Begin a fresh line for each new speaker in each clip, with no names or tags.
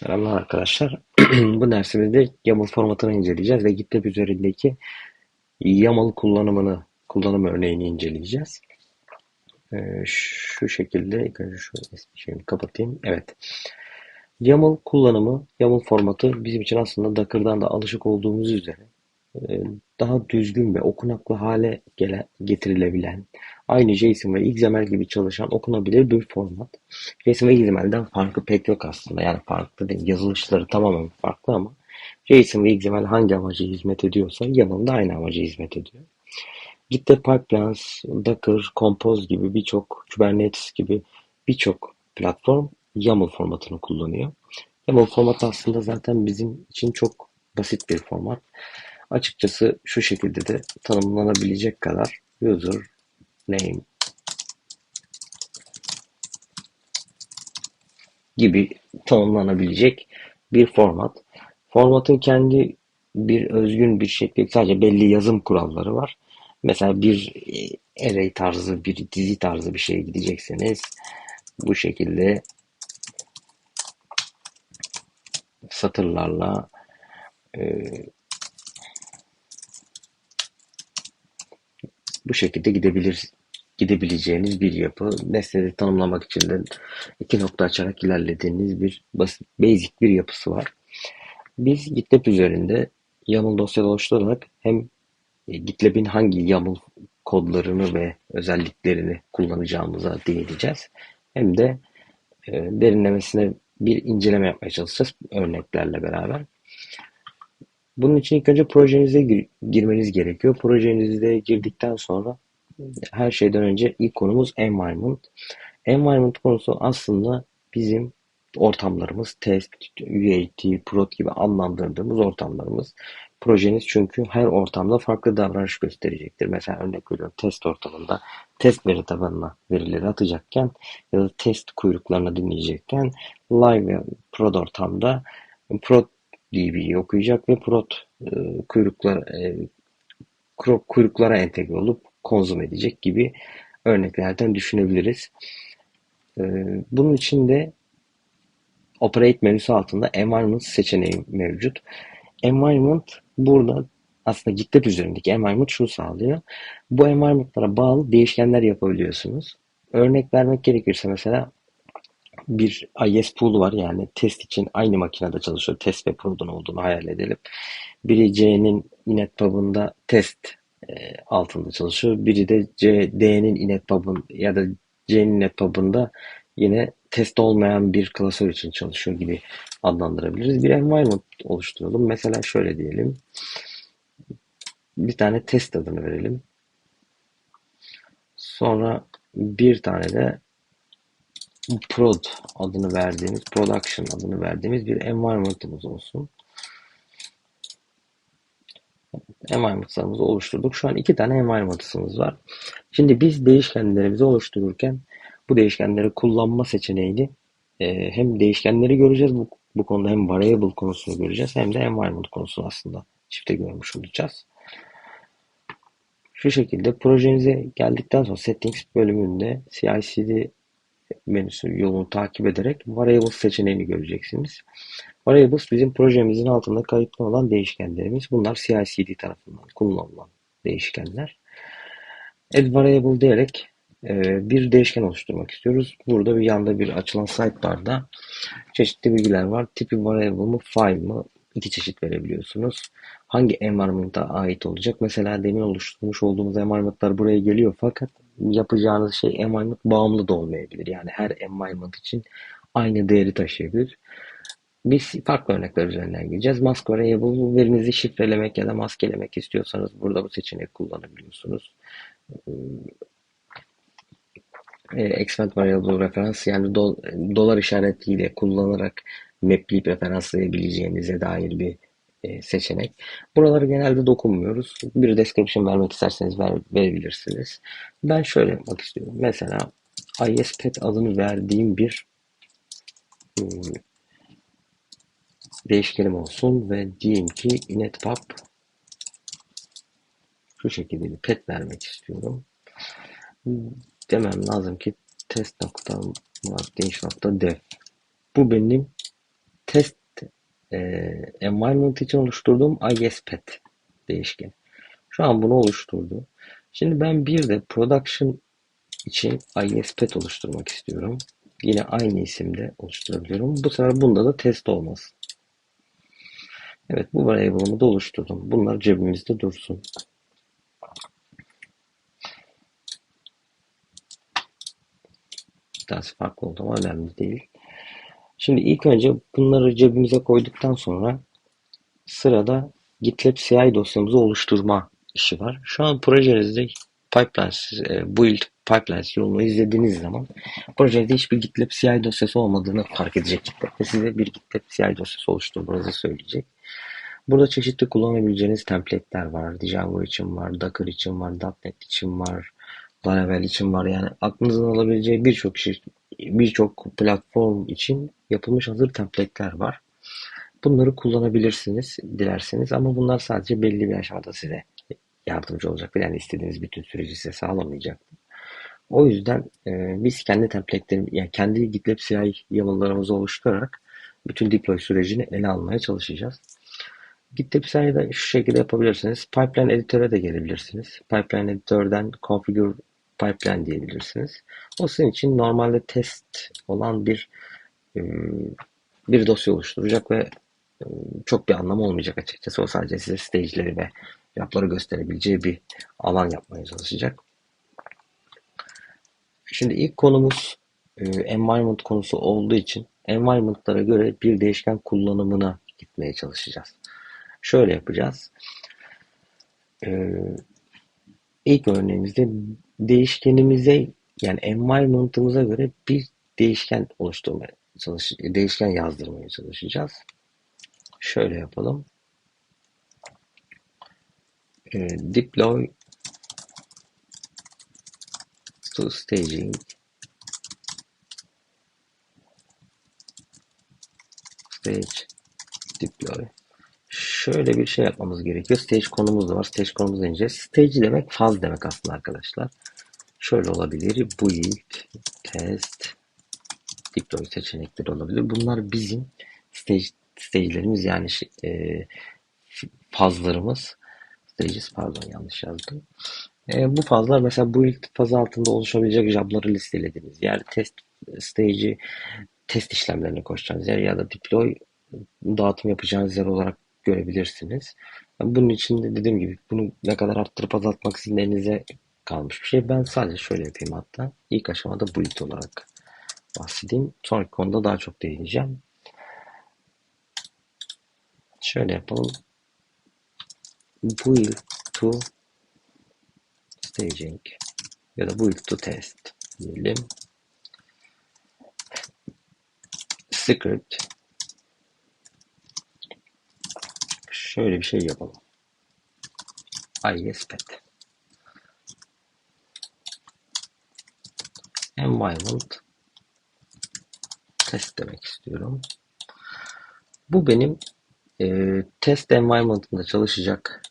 Selamlar arkadaşlar. Bu dersimizde YAML formatını inceleyeceğiz ve GitLab üzerindeki YAML kullanımını, kullanım örneğini inceleyeceğiz. Ee, şu şekilde, ilk şu şeyimi kapatayım. Evet. YAML kullanımı, YAML formatı bizim için aslında Docker'dan da alışık olduğumuz üzere e, daha düzgün ve okunaklı hale gele, getirilebilen, aynı JSON ve XML gibi çalışan okunabilir bir format. JSON ve XML'den farkı pek yok aslında. Yani farklı değil. Yazılışları tamamen farklı ama JSON ve XML hangi amaca hizmet ediyorsa YAML da aynı amaca hizmet ediyor. GitLab Pipelines, Docker, Compose gibi birçok, Kubernetes gibi birçok platform YAML formatını kullanıyor. YAML formatı aslında zaten bizim için çok basit bir format. Açıkçası şu şekilde de tanımlanabilecek kadar user name gibi tanımlanabilecek bir format. Formatın kendi bir özgün bir şekli sadece belli yazım kuralları var. Mesela bir e, array tarzı, bir dizi tarzı bir şeye gidecekseniz bu şekilde satırlarla e, bu şekilde gidebilir gidebileceğiniz bir yapı. Nesneleri tanımlamak için de iki nokta açarak ilerlediğiniz bir basit, basic bir yapısı var. Biz GitLab üzerinde YAML dosya oluşturarak hem e, GitLab'in hangi YAML kodlarını ve özelliklerini kullanacağımıza değineceğiz. Hem de e, derinlemesine bir inceleme yapmaya çalışacağız örneklerle beraber. Bunun için ilk önce projenize gir girmeniz gerekiyor. Projenize girdikten sonra her şeyden önce ilk konumuz environment. Environment konusu aslında bizim ortamlarımız, test, UAT, prod gibi anlamlandırdığımız ortamlarımız. Projeniz çünkü her ortamda farklı davranış gösterecektir. Mesela örnek veriyorum test ortamında test veri tabanına verileri atacakken ya da test kuyruklarını dinleyecekken live ve prod ortamda prod DB'yi okuyacak ve prod e, kuyruklar e, kuyruklara entegre olup konzum edecek gibi örneklerden düşünebiliriz. E, bunun için de Operate menüsü altında Environment seçeneği mevcut. Environment burada aslında GitLab üzerindeki environment şunu sağlıyor. Bu environment'lara bağlı değişkenler yapabiliyorsunuz. Örnek vermek gerekirse mesela bir IS pool var yani test için aynı makinede çalışıyor. Test ve prod'un olduğunu hayal edelim. Biri C'nin inet pub'ında test altında çalışıyor. Biri de C, D'nin inet pub'ın ya da C'nin inet pub'ında yine test olmayan bir klasör için çalışıyor gibi adlandırabiliriz. Bir environment oluşturalım. Mesela şöyle diyelim. Bir tane test adını verelim. Sonra bir tane de prod adını verdiğimiz, production adını verdiğimiz bir environment'ımız olsun. Environment'larımızı oluşturduk. Şu an iki tane environment'ımız var. Şimdi biz değişkenlerimizi oluştururken bu değişkenleri kullanma seçeneğini e, hem değişkenleri göreceğiz bu, bu konuda hem variable konusunu göreceğiz hem de environment konusunu aslında çifte görmüş olacağız. Şu şekilde projenize geldikten sonra settings bölümünde CI/CD menüsü yolunu takip ederek variables seçeneğini göreceksiniz. Variables bizim projemizin altında kayıtlı olan değişkenlerimiz. Bunlar CI/CD tarafından kullanılan değişkenler. Add variable diyerek e, bir değişken oluşturmak istiyoruz. Burada bir yanda bir açılan sidebar'da çeşitli bilgiler var. Tipi variable mı, file mı? İki çeşit verebiliyorsunuz. Hangi environment'a ait olacak? Mesela demin oluşturmuş olduğumuz environment'lar buraya geliyor fakat yapacağınız şey environment bağımlı da olmayabilir. Yani her environment için aynı değeri taşıyabilir. Biz farklı örnekler üzerinden gideceğiz. Mask variable verinizi şifrelemek ya da maskelemek istiyorsanız burada bu seçeneği kullanabiliyorsunuz. E, expand variable referans yani do, dolar işaretiyle kullanarak mapleyip referanslayabileceğinize dair bir e, seçenek. Buraları genelde dokunmuyoruz. Bir description vermek isterseniz ver, verebilirsiniz. Ben şöyle yapmak istiyorum. Mesela ISPet adını verdiğim bir hmm, değişkenim olsun ve diyeyim ki inetpub şu şekilde bir pet vermek istiyorum. Demem lazım ki test nokta dev. Bu benim test e, environment için oluşturduğum ISPet değişkeni. Şu an bunu oluşturdu. Şimdi ben bir de production için ISPet oluşturmak istiyorum. Yine aynı isimde oluşturabiliyorum. Bu sefer bunda da test olmaz. Evet bu variable'ımı da oluşturdum. Bunlar cebimizde dursun. Bir tanesi farklı oldu ama önemli değil. Şimdi ilk önce bunları cebimize koyduktan sonra sırada GitLab CI dosyamızı oluşturma işi var. Şu an projenizde pipelines, e, build pipelines yolunu izlediğiniz zaman projede hiçbir GitLab CI dosyası olmadığını fark edecek GitLab ve size bir GitLab CI dosyası oluşturmanızı söyleyecek. Burada çeşitli kullanabileceğiniz template'ler var. Django için var, Docker için var, .NET için var, Laravel için var. Yani aklınızın alabileceği birçok şey, birçok platform için yapılmış hazır template'ler var. Bunları kullanabilirsiniz dilerseniz ama bunlar sadece belli bir aşamada size yardımcı olacaktır. Yani istediğiniz bütün süreci size sağlamayacaktır. O yüzden e, biz kendi template'lerimiz, yani kendi GitLab CI YAML'larımızı oluşturarak bütün deploy sürecini ele almaya çalışacağız. GitLab CI'de şu şekilde yapabilirsiniz. Pipeline editöre de gelebilirsiniz. Pipeline editörden configure pipeline diyebilirsiniz. O sizin için normalde test olan bir bir dosya oluşturacak ve çok bir anlamı olmayacak açıkçası. O sadece size stage'leri ve yapları gösterebileceği bir alan yapmaya çalışacak. Şimdi ilk konumuz e, environment konusu olduğu için environment'lara göre bir değişken kullanımına gitmeye çalışacağız. Şöyle yapacağız. Ee, ilk örneğimizde değişkenimize yani environment'ımıza göre bir değişken oluşturmaya çalış değişken yazdırmaya çalışacağız. Şöyle yapalım. Ee, deploy to staging stage deploy şöyle bir şey yapmamız gerekiyor. Stage konumuz da var. Stage konumuzu ineceğiz. Stage demek faz demek aslında arkadaşlar. Şöyle olabilir. Build, test, deploy seçenekleri olabilir. Bunlar bizim stage stage'lerimiz yani e, fazlarımız. Stages pardon yanlış yazdım. E, bu fazlar mesela build fazı altında oluşabilecek jobları listelediğiniz yer test stage'i test işlemlerine koşacağınız yer ya da deploy dağıtım yapacağınız yer olarak görebilirsiniz. Bunun için de dediğim gibi bunu ne kadar arttırıp azaltmak sizin elinize kalmış bir şey. Ben sadece şöyle yapayım hatta. İlk aşamada build olarak bahsedeyim. Sonraki konuda daha çok değineceğim. Şöyle yapalım. Build to staging ya da build to test diyelim. Script şöyle bir şey yapalım. ISPet environment test demek istiyorum. Bu benim e, test environment'ında çalışacak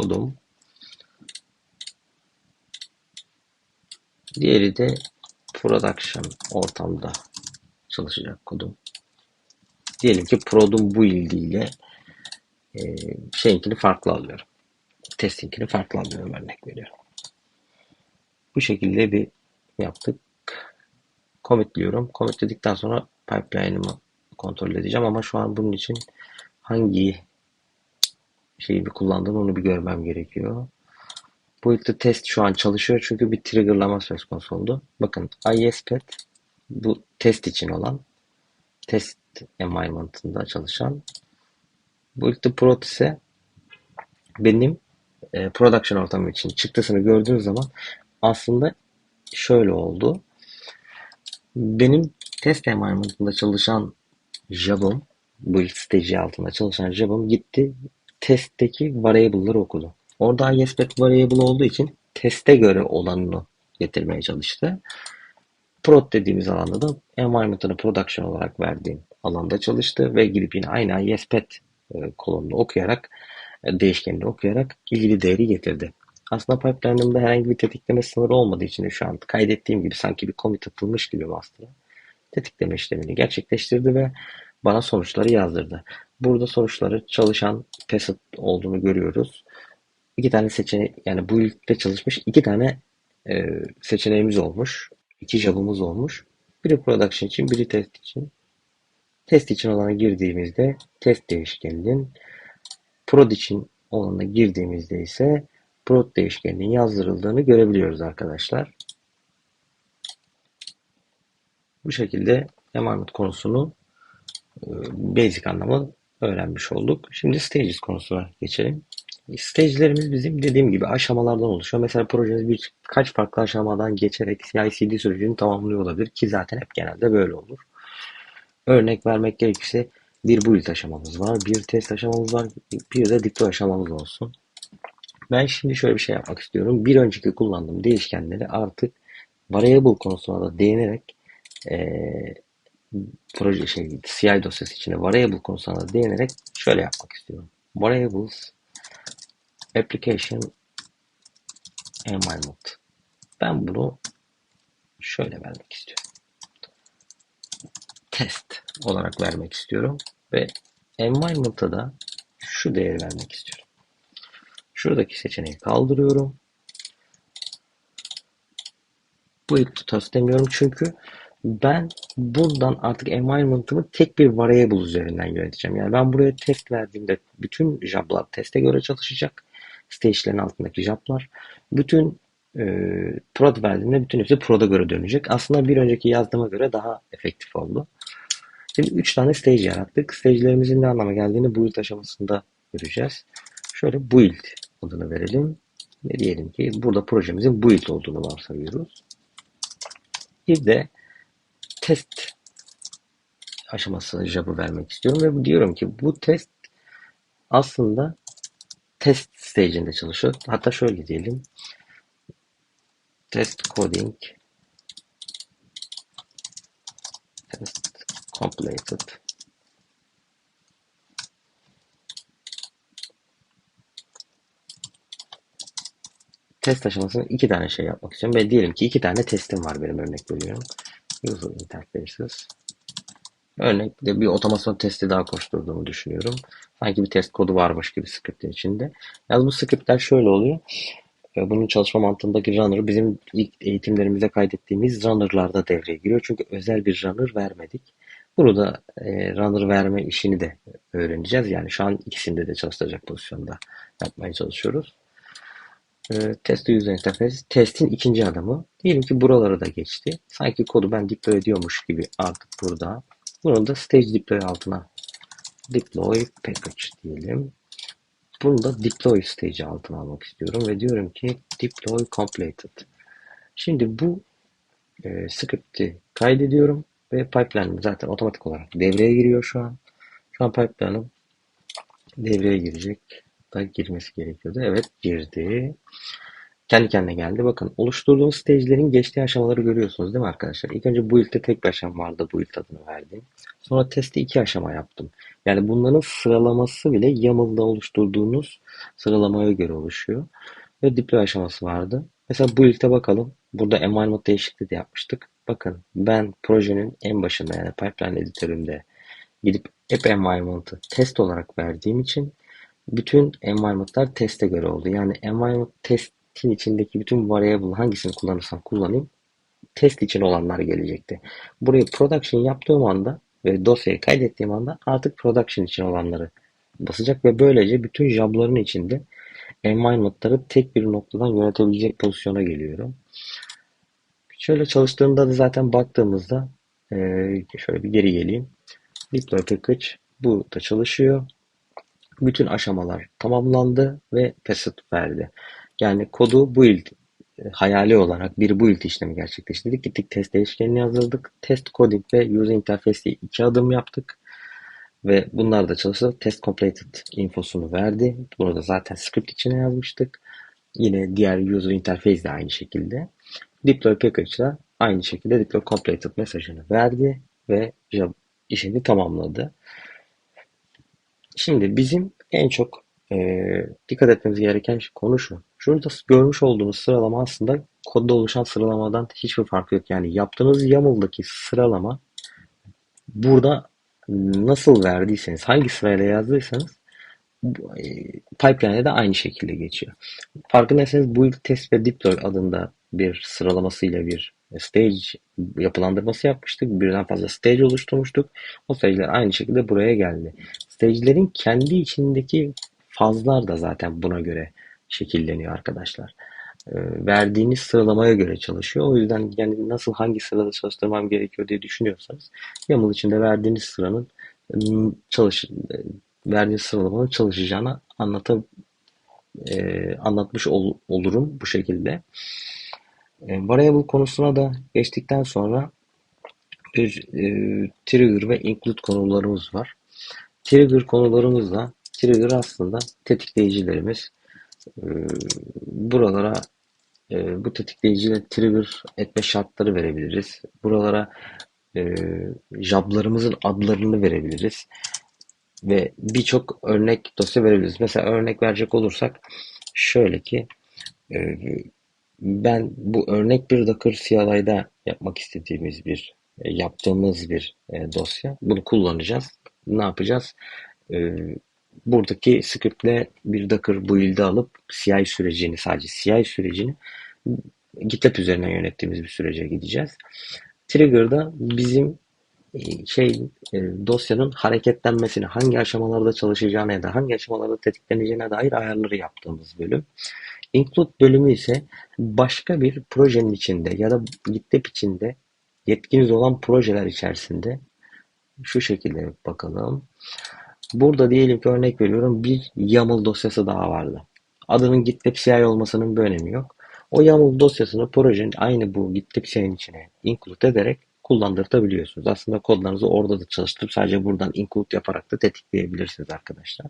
kodum. Diğeri de production ortamda çalışacak kodum. Diyelim ki Prod'un bu ildiğiyle e, şeyinkini farklı alıyorum. Testinkini farklı alıyorum örnek veriyorum. Bu şekilde bir yaptık. Commit diyorum. Commit dedikten sonra pipeline'ımı kontrol edeceğim ama şu an bunun için hangi şeyi bir kullandığını onu bir görmem gerekiyor. İlk test şu an çalışıyor çünkü bir triggerlama söz konusu oldu. Bakın ISPet bu test için olan test environment'ında çalışan bu ilk Pro ise benim e, production ortamı için çıktısını gördüğünüz zaman aslında şöyle oldu. Benim test environment'ında çalışan Jab'ım, bu stage altında çalışan Jab'ım gitti testteki variable'ları okudu. Orada ISPEC variable olduğu için teste göre olanını getirmeye çalıştı. Prod dediğimiz alanda da environment'ını production olarak verdiğim alanda çalıştı ve gidip yine aynı ISPET e, kolonunu okuyarak e, değişkenini okuyarak ilgili değeri getirdi. Aslında pipeline'ımda herhangi bir tetikleme sınırı olmadığı için de şu an kaydettiğim gibi sanki bir commit atılmış gibi master'a tetikleme işlemini gerçekleştirdi ve bana sonuçları yazdırdı. Burada sonuçları çalışan test olduğunu görüyoruz. İki tane seçenek yani bu ilkte çalışmış iki tane e, seçeneğimiz olmuş. İki job'umuz olmuş. Biri production için, biri test için. Test için olana girdiğimizde test değişkeninin prod için olana girdiğimizde ise prod değişkeninin yazdırıldığını görebiliyoruz arkadaşlar. Bu şekilde environment konusunu basic anlamda öğrenmiş olduk. Şimdi stages konusuna geçelim. Stage'lerimiz bizim dediğim gibi aşamalardan oluşuyor. Mesela projeniz birkaç farklı aşamadan geçerek CI/CD sürecini tamamlıyor olabilir ki zaten hep genelde böyle olur. Örnek vermek gerekirse bir build aşamamız var, bir test aşamamız var, bir de deploy aşamamız olsun. Ben şimdi şöyle bir şey yapmak istiyorum. Bir önceki kullandığım değişkenleri artık variable konusuna da değinerek ee, proje şey CI dosyası içine variable konusuna değinerek şöyle yapmak istiyorum. Variables application environment. Ben bunu şöyle vermek istiyorum. Test olarak vermek istiyorum ve environment'a da şu değeri vermek istiyorum. Şuradaki seçeneği kaldırıyorum. Bu ilk tutar demiyorum çünkü ben buradan artık environment'ımı tek bir variable üzerinden yöneteceğim. Yani ben buraya test verdiğimde bütün job'lar teste göre çalışacak. Stage'lerin altındaki job'lar. Bütün e, prod verdiğimde bütün hepsi prod'a göre dönecek. Aslında bir önceki yazdığıma göre daha efektif oldu. Şimdi 3 tane stage yarattık. Stage'lerimizin ne anlama geldiğini build aşamasında göreceğiz. Şöyle build adını verelim. Ne diyelim ki burada projemizin build olduğunu varsayıyoruz. Bir de test aşaması job'u vermek istiyorum ve diyorum ki bu test aslında test stage'inde çalışıyor. Hatta şöyle diyelim. Test coding test completed test aşamasında iki tane şey yapmak istiyorum. Ve diyelim ki iki tane testim var benim örnek veriyorum. User interfaces. Örnekte bir otomasyon testi daha koşturduğumu düşünüyorum. Sanki bir test kodu varmış gibi scriptin içinde. Yalnız bu scriptler şöyle oluyor. Ee, bunun çalışma mantığındaki runner bizim ilk eğitimlerimizde kaydettiğimiz runner'larda devreye giriyor. Çünkü özel bir runner vermedik. Bunu da e, runner verme işini de öğreneceğiz. Yani şu an ikisinde de çalıştıracak pozisyonda yapmaya çalışıyoruz. Test user interface testin ikinci adımı. Diyelim ki buraları da geçti. Sanki kodu ben deploy ediyormuş gibi artık burada. Bunu da stage deploy altına deploy package diyelim. Bunu da deploy stage altına almak istiyorum ve diyorum ki deploy completed. Şimdi bu e, script'i kaydediyorum ve pipeline'ım zaten otomatik olarak devreye giriyor şu an. Şu an pipeline'ım devreye girecek da girmesi gerekiyordu. Evet girdi. Kendi kendine geldi. Bakın oluşturduğum stage'lerin geçtiği aşamaları görüyorsunuz değil mi arkadaşlar? İlk önce build'de tek bir aşama vardı. Build adını verdim. Sonra testi iki aşama yaptım. Yani bunların sıralaması bile YAML'da oluşturduğunuz sıralamaya göre oluşuyor. Ve deploy aşaması vardı. Mesela build'e bakalım. Burada environment değişikliği de yapmıştık. Bakın ben projenin en başında yani pipeline editörümde gidip app environment'ı test olarak verdiğim için bütün environment'lar teste göre oldu. Yani environment testin içindeki bütün variable hangisini kullanırsam kullanayım test için olanlar gelecekti. Burayı production yaptığım anda ve dosyayı kaydettiğim anda artık production için olanları basacak ve böylece bütün job'ların içinde environment'ları tek bir noktadan yönetebilecek pozisyona geliyorum. Şöyle çalıştığında da zaten baktığımızda şöyle bir geri geleyim. Deploy package bu da çalışıyor bütün aşamalar tamamlandı ve pasit verdi. Yani kodu build e, hayali olarak bir build işlemi gerçekleştirdik. Gittik test değişkenini yazdırdık. Test coding ve user interface diye iki adım yaptık. Ve bunlar da çalıştı. Test completed infosunu verdi. Bunu da zaten script içine yazmıştık. Yine diğer user interface de aynı şekilde. Deploy package da aynı şekilde deploy completed mesajını verdi ve işini tamamladı. Şimdi bizim en çok e, dikkat etmemiz gereken konu şu. Şurada görmüş olduğunuz sıralama aslında kodda oluşan sıralamadan hiçbir farkı yok. Yani yaptığınız YAML'daki sıralama burada nasıl verdiyseniz, hangi sırayla yazdıysanız e, pipeline'e de aynı şekilde geçiyor. Farkındaysanız build, test ve deploy adında bir sıralamasıyla bir stage yapılandırması yapmıştık. Birden fazla stage oluşturmuştuk. O stage'ler aynı şekilde buraya geldi. Stage'lerin kendi içindeki fazlar da zaten buna göre şekilleniyor arkadaşlar. E, verdiğiniz sıralamaya göre çalışıyor. O yüzden yani nasıl hangi sırada çalıştırmam gerekiyor diye düşünüyorsanız YAML içinde verdiğiniz sıranın ıı, çalış e, verdiğiniz sıralamanın çalışacağını anlatıp e, anlatmış ol, olurum bu şekilde. E, variable konusuna da geçtikten sonra bir e, trigger ve include konularımız var. Trigger konularımızda trigger aslında tetikleyicilerimiz. E, buralara e, bu tetikleyiciyle trigger etme şartları verebiliriz. Buralara e, joblarımızın adlarını verebiliriz. Ve birçok örnek dosya verebiliriz. Mesela örnek verecek olursak şöyle ki e, ben bu örnek bir Docker CLI'da yapmak istediğimiz bir e, yaptığımız bir e, dosya. Bunu kullanacağız. Ne yapacağız? E, buradaki scriptle bir Docker build'i alıp CI sürecini sadece CI sürecini GitLab üzerinden yönettiğimiz bir sürece gideceğiz. Trigger'da bizim şey e, dosyanın hareketlenmesini, hangi aşamalarda çalışacağına ya da hangi aşamalarda tetikleneceğine dair ayarları yaptığımız bölüm. Include bölümü ise başka bir projenin içinde ya da GitLab içinde yetkiniz olan projeler içerisinde şu şekilde bakalım. Burada diyelim ki örnek veriyorum bir YAML dosyası daha vardı. Adının GitLab CI olmasının bir önemi yok. O YAML dosyasını projenin aynı bu GitLab CI'nin içine include ederek kullandırtabiliyorsunuz. Aslında kodlarınızı orada da çalıştırıp sadece buradan include yaparak da tetikleyebilirsiniz arkadaşlar.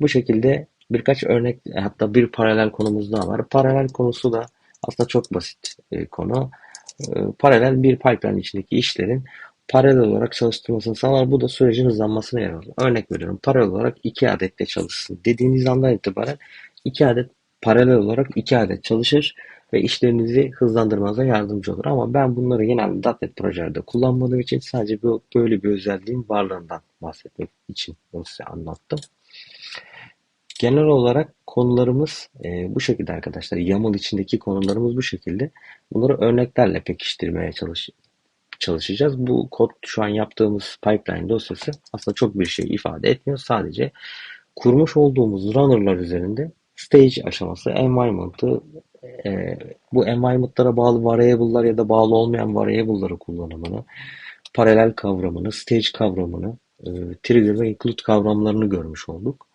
Bu şekilde birkaç örnek hatta bir paralel konumuz daha var. Paralel konusu da aslında çok basit e, konu. E, paralel bir pipeline içindeki işlerin paralel olarak çalıştırmasını sağlar. Bu da sürecin hızlanmasına yarar. Örnek veriyorum. Paralel olarak iki adetle çalışsın dediğiniz andan itibaren iki adet paralel olarak iki adet çalışır ve işlerinizi hızlandırmanıza yardımcı olur. Ama ben bunları genelde .NET projelerde kullanmadığım için sadece böyle bir özelliğin varlığından bahsetmek için bunu size anlattım. Genel olarak konularımız e, bu şekilde arkadaşlar. YAML içindeki konularımız bu şekilde. Bunları örneklerle pekiştirmeye çalış çalışacağız. Bu kod şu an yaptığımız pipeline dosyası aslında çok bir şey ifade etmiyor. Sadece kurmuş olduğumuz runner'lar üzerinde stage aşaması, environment'ı, e, bu environment'lara bağlı variable'lar ya da bağlı olmayan variable'ları kullanımını, paralel kavramını, stage kavramını, e, trigger ve include kavramlarını görmüş olduk.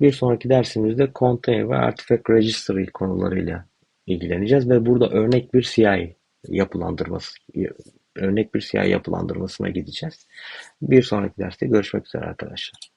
Bir sonraki dersimizde container ve artifact registry konularıyla ilgileneceğiz ve burada örnek bir CI yapılandırması, örnek bir CI yapılandırmasına gideceğiz. Bir sonraki derste görüşmek üzere arkadaşlar.